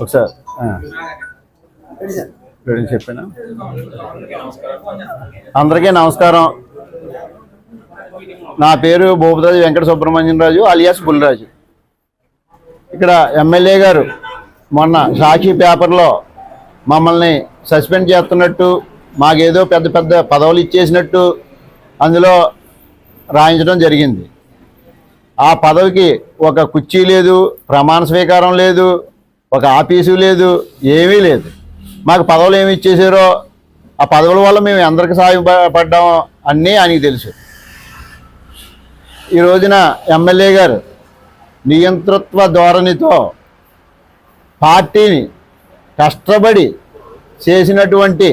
ఒకసారి ఆ. చెప్పాను? అందరికీ నమస్కారం. నా పేరు భూపతి వెంకట సుబ్రహ్మణ్యం రాజు అలియాస్ బుల్రాజు. ఇక్కడ ఎమ్మెల్యే గారు మొన్న సాక్షి పేపర్లో మమ్మల్ని సస్పెండ్ చేస్తున్నట్టు మాకేదో పెద్ద పెద్ద పదవులు ఇచ్చేసినట్టు అందులో రాయించడం జరిగింది. ఆ పదవికి ఒక కుర్చీ లేదు ప్రమాణ స్వీకారం లేదు ఒక ఆఫీసు లేదు ఏమీ లేదు. మాకు పదవులు ఏమి ఇచ్చేసారో ఆ పదవుల వల్ల మేము ఎందరికి సాయపడ్డామో అన్నీ ఆయనకి తెలుసు. ఈ రోజున ఎమ్మెల్యే గారు నియంతృత్వ ధోరణితో పార్టీని కష్టపడి చేసినటువంటి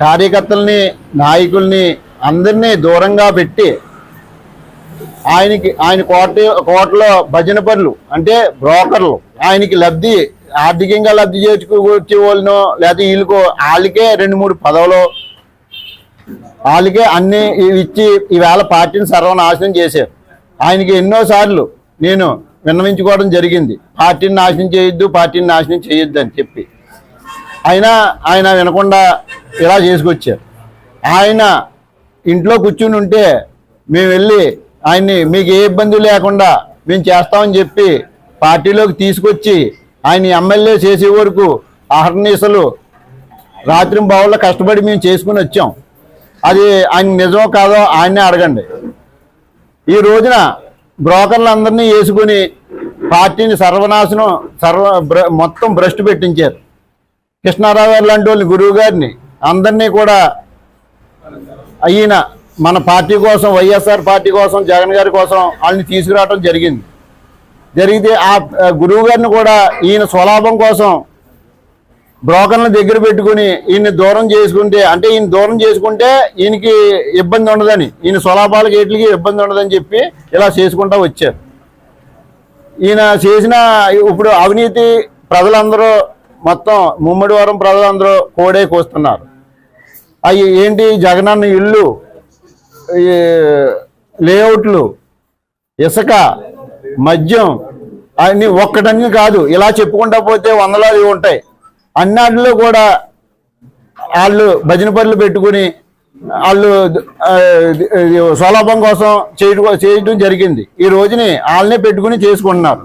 కార్యకర్తల్ని నాయకుల్ని అందరినీ దూరంగా పెట్టి ఆయనకి ఆయన కోట కోటలో భజన పనులు అంటే బ్రోకర్లు ఆయనకి లబ్ధి ఆర్థికంగా లబ్ధి చేర్చుకొచ్చే వాళ్ళను లేకపోతే వీళ్ళకో వాళ్ళకే రెండు మూడు పదవులు వాళ్ళకే అన్నీ ఇచ్చి ఈవేళ పార్టీని సర్వనాశనం చేశారు. ఆయనకి ఎన్నోసార్లు నేను విన్నవించుకోవడం జరిగింది. పార్టీని నాశనం చేయొద్దు పార్టీని నాశనం చేయొద్దు అని చెప్పి. అయినా ఆయన వినకుండా ఇలా చేసుకొచ్చారు. ఆయన ఇంట్లో కూర్చుని ఉంటే మేము వెళ్ళి ఆయన్ని మీకు ఏ ఇబ్బంది లేకుండా మేము చేస్తామని చెప్పి పార్టీలోకి తీసుకొచ్చి ఆయన ఎమ్మెల్యే చేసే వరకు అహర్నీసలు రాత్రి బావుల్లో కష్టపడి మేము చేసుకుని వచ్చాం. అది ఆయన నిజమో కాదో ఆయన్నే అడగండి. ఈ రోజున బ్రోకర్లందరినీ వేసుకుని పార్టీని సర్వనాశనం సర్వ మొత్తం భ్రష్టు పెట్టించారు. కృష్ణారావు గారు లాంటి వాళ్ళని గురువు గారిని అందరినీ కూడా అయిన మన పార్టీ కోసం వైఎస్ఆర్ పార్టీ కోసం జగన్ గారి కోసం వాళ్ళని తీసుకురావడం జరిగింది. జరిగితే ఆ ఆ గురువు గారిని కూడా ఈయన స్వలాభం కోసం బ్రోకర్లను దగ్గర పెట్టుకుని ఈయన దూరం చేసుకుంటే అంటే ఈయన దూరం చేసుకుంటే ఈయనకి ఇబ్బంది ఉండదని ఈయన స్వలాభాలకి గేట్లకి ఇబ్బంది ఉండదని చెప్పి ఇలా చేసుకుంటా వచ్చారు. ఈయన చేసిన ఇప్పుడు అవినీతి ప్రజలందరూ మొత్తం ముమ్మడివారం ప్రజలందరూ కోడే కోస్తున్నారు. అవి ఏంటి జగనన్న ఇల్లు లేఅవుట్లు ఇసుక మద్యం అన్ని ఒక్కటన్నీ కాదు ఇలా చెప్పుకుంటా పోతే వందలాది ఉంటాయి. అన్నిటిలో కూడా వాళ్ళు భజన పనులు పెట్టుకుని వాళ్ళు స్వలాభం కోసం చేయడం చేయడం జరిగింది. ఈ రోజుని వాళ్ళనే పెట్టుకుని చేసుకుంటున్నారు.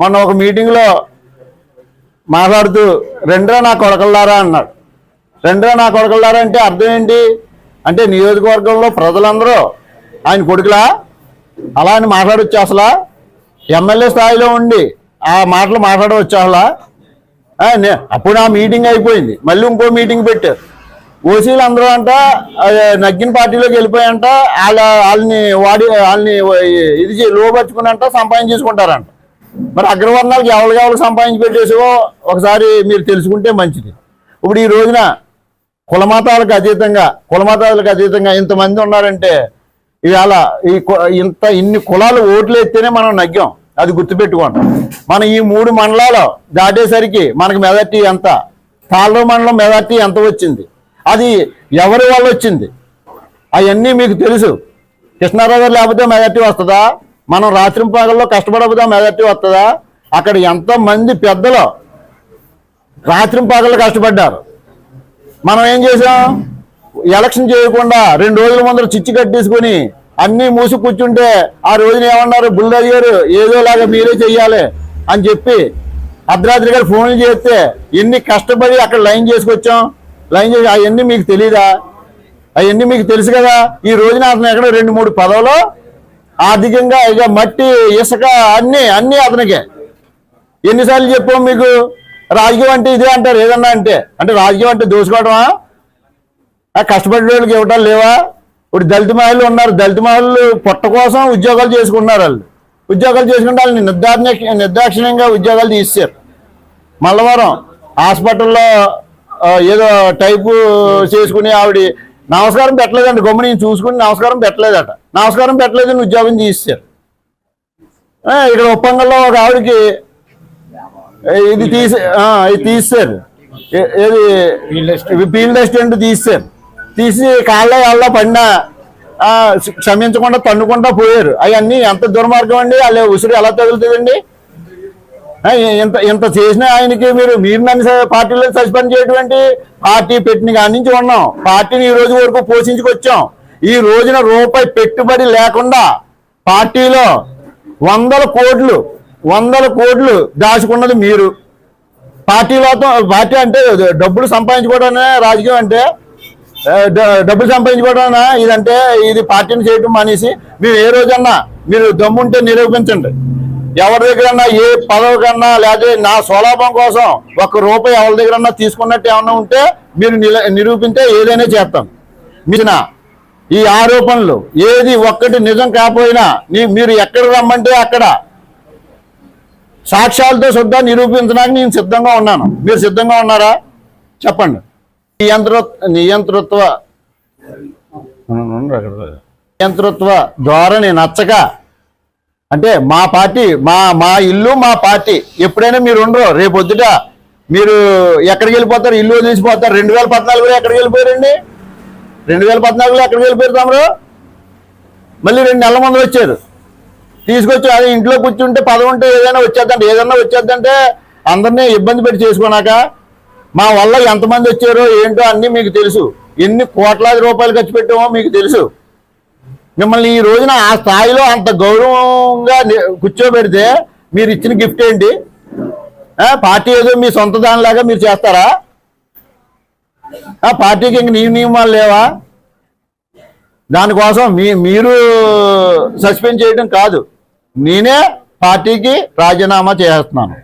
మొన్న ఒక మీటింగ్లో మాట్లాడుతూ రెండ్రా నా కొడకల్లారా? అన్నాడు. రెండ్రా నా కొడకల్లారా? అంటే అర్థం ఏంటి? అంటే నియోజకవర్గంలో ప్రజలందరూ ఆయన కొడుకులా? అలా అని మాట్లాడొచ్చు అసలా? ఎమ్మెల్యే స్థాయిలో ఉండి ఆ మాటలు మాట్లాడవచ్చు అసలా? అప్పుడు ఆ మీటింగ్ అయిపోయింది. మళ్ళీ ఇంకో మీటింగ్ పెట్టారు. ఓసీలు అందరూ అంట నగ్గిన పార్టీలోకి వెళ్ళిపోయంట వాళ్ళ వాళ్ళని వాడి వాళ్ళని ఇది లోపరుచుకున్నంట సంపాదన అంట సంపాదించేసుకుంటారంట మరి అగ్రవర్ణాలకు ఎవరు ఎవరు సంపాదించి పెట్టేసో ఒకసారి మీరు తెలుసుకుంటే మంచిది. ఇప్పుడు ఈ రోజున కులమతాలకు అతీతంగా కులమతాలకు అతీతంగా ఇంతమంది ఉన్నారంటే ఇవాళ ఈ కు- ఇంత ఇన్ని కులాలు ఓట్లు ఎత్తేనే మనం నగ్గాం. అది గుర్తుపెట్టుకోండి. మన ఈ మూడు మండలాలు దాటేసరికి మనకి మెజార్టీ ఎంత? తాళ్ళ మండలం మెజార్టీ ఎంత వచ్చింది? అది ఎవరి వల్ల వచ్చింది? అవన్నీ మీకు తెలుసు. కృష్ణారావు గారు లేకపోతే మెజార్టీ వస్తుందా? మనం రాత్రి పగల్లో కష్టపడకపోతే మెజార్టీ వస్తుందా? అక్కడ ఎంతమంది పెద్దలు రాత్రి పగళ్ళు కష్టపడ్డారు? మనం ఏం చేసాం ఎలక్షన్ చేయకుండా రెండు రోజుల ముందర చిచ్చు కట్టేసుకుని అన్నీ మూసి కూర్చుంటే ఆ రోజున ఏమన్నారు? బుల్రాజు గారు ఏదోలాగా మీరే చెయ్యాలి. అని చెప్పి అర్ధరాత్రి గారు ఫోన్లు చేస్తే ఎన్ని కష్టపడి అక్కడ లైన్ చేసుకొచ్చాం? లైన్ చేసి అవన్నీ మీకు తెలీదా? అవన్నీ మీకు తెలుసు కదా? ఈ రోజున అతను ఎక్కడ రెండు మూడు పదవులు ఆర్థికంగా ఇక మట్టి ఇసుక అన్నీ అన్నీ అతనికే. ఎన్నిసార్లు చెప్పాం మీకు? రాజకీయం అంటే ఇదే అంటారు ఏదన్నా అంటే. అంటే రాజకీయం అంటే దోసుకోవడమా ఆ కష్టపడే వాళ్ళకి ఇవ్వటం లేవా? ఇప్పుడు దళిత మహిళలు ఉన్నారు. దళిత మహిళలు పొట్ట కోసం ఉద్యోగాలు చేసుకున్నారు వాళ్ళు. ఉద్యోగాలు చేసుకుంటే వాళ్ళని నిర్దాక్ష నిర్దాక్షిణ్యంగా ఉద్యోగాలు తీసారు మల్లవరం హాస్పిటల్లో ఏదో టైపు చేసుకుని ఆవిడ నమస్కారం పెట్టలేదండి. గమ్ముని చూసుకుని నమస్కారం పెట్టలేదట. నమస్కారం పెట్టలేదని ఉద్యోగం తీసేశారు. ఆ, ఇక్కడ ఉప్పంగల్లో ఒక ఆవిడకి ఇది తీసే ఇది తీస్తారు ఏది? ఫీల్డ్ అసిస్టెంట్ తీస్తారు తీసి కాళ్ళ వాళ్ళ పడినా క్షమించకుండా తన్నుకుంటా పోయారు. అవన్నీ ఎంత దుర్మార్గం అండి? వాళ్ళ ఉసిరి ఎలా తగులుతుందండి? ఇంత ఇంత చేసిన ఆయనకి మీరు మీరు నన్ను పార్టీలో సస్పెండ్ చేయటువంటి పార్టీ పెట్టిన కాడి నుంచి ఉన్నాం. పార్టీని ఈ రోజు వరకు పోషించుకొచ్చాం. ఈ రోజున రూపాయి పెట్టుబడి లేకుండా పార్టీలో వందల కోట్లు వందల కోట్లు దాచుకున్నది మీరు. పార్టీలో పార్టీ అంటే డబ్బులు సంపాదించుకోవడమే రాజకీయం అంటే డబ్బులు సంపాదించుకోవడం ఇదంటే ఇది పార్టీని చేయటం మానేసి మీరు ఏ రోజన్నా మీరు దమ్ముంటే నిరూపించండి. ఎవరి దగ్గరన్నా ఏ పదవి కన్నా లేకపోతే నా స్వలాభం కోసం ఒక్క రూపాయి ఎవరి దగ్గరన్నా తీసుకున్నట్టు ఏమన్నా ఉంటే మీరు నిల- ఏదైనా చేస్తాం. మీన ఈ ఆరోపణలు ఏది ఒక్కటి నిజం కాకపోయినా మీరు ఎక్కడ రమ్మంటే అక్కడ. సాక్ష్యాలతో శుద్ధ నిరూపించడానికి నేను సిద్ధంగా ఉన్నాను. మీరు సిద్ధంగా ఉన్నారా? చెప్పండి. నియంత్ర నియంతృత్వ. నియంతృత్వ ధోరణి నచ్చక అంటే మా పార్టీ మా మా ఇల్లు మా పార్టీ ఎప్పుడైనా మీరు ఉండరు. రేపు మీరు ఎక్కడికి వెళ్ళిపోతారు? ఇల్లు వదిలిసిపోతారు. రెండు వేల పద్నాలుగులో ఎక్కడికి వెళ్ళిపోయారండి? రెండు వేల పద్నాలుగులో ఎక్కడికి వెళ్ళిపోయారు తమరు మళ్ళీ రెండు నెలల ముందు వచ్చారు. తీసుకొచ్చి అది ఇంట్లో కూర్చుంటే పదవుంటే ఉంటే ఏదైనా వచ్చేద్దంటే ఏదైనా వచ్చేద్దంటే అందరినీ ఇబ్బంది పెట్టి చేసుకున్నాక మా వల్ల ఎంతమంది వచ్చారో ఏంటో అన్నీ మీకు తెలుసు. ఎన్ని కోట్లాది రూపాయలు ఖర్చు పెట్టామో మీకు తెలుసు. మిమ్మల్ని ఈ రోజున ఆ స్థాయిలో అంత గౌరవంగా కూర్చోబెడితే మీరు ఇచ్చిన గిఫ్ట్ ఏంటి? పార్టీ ఏదో మీ సొంత దానిలాగా మీరు చేస్తారా? ఆ పార్టీకి ఇంక నియమ నియమాలు లేవా? దానికోసం మీ మీరు సస్పెండ్ చేయడం కాదు. నేనే పార్టీకి రాజీనామా చేస్తున్నాను.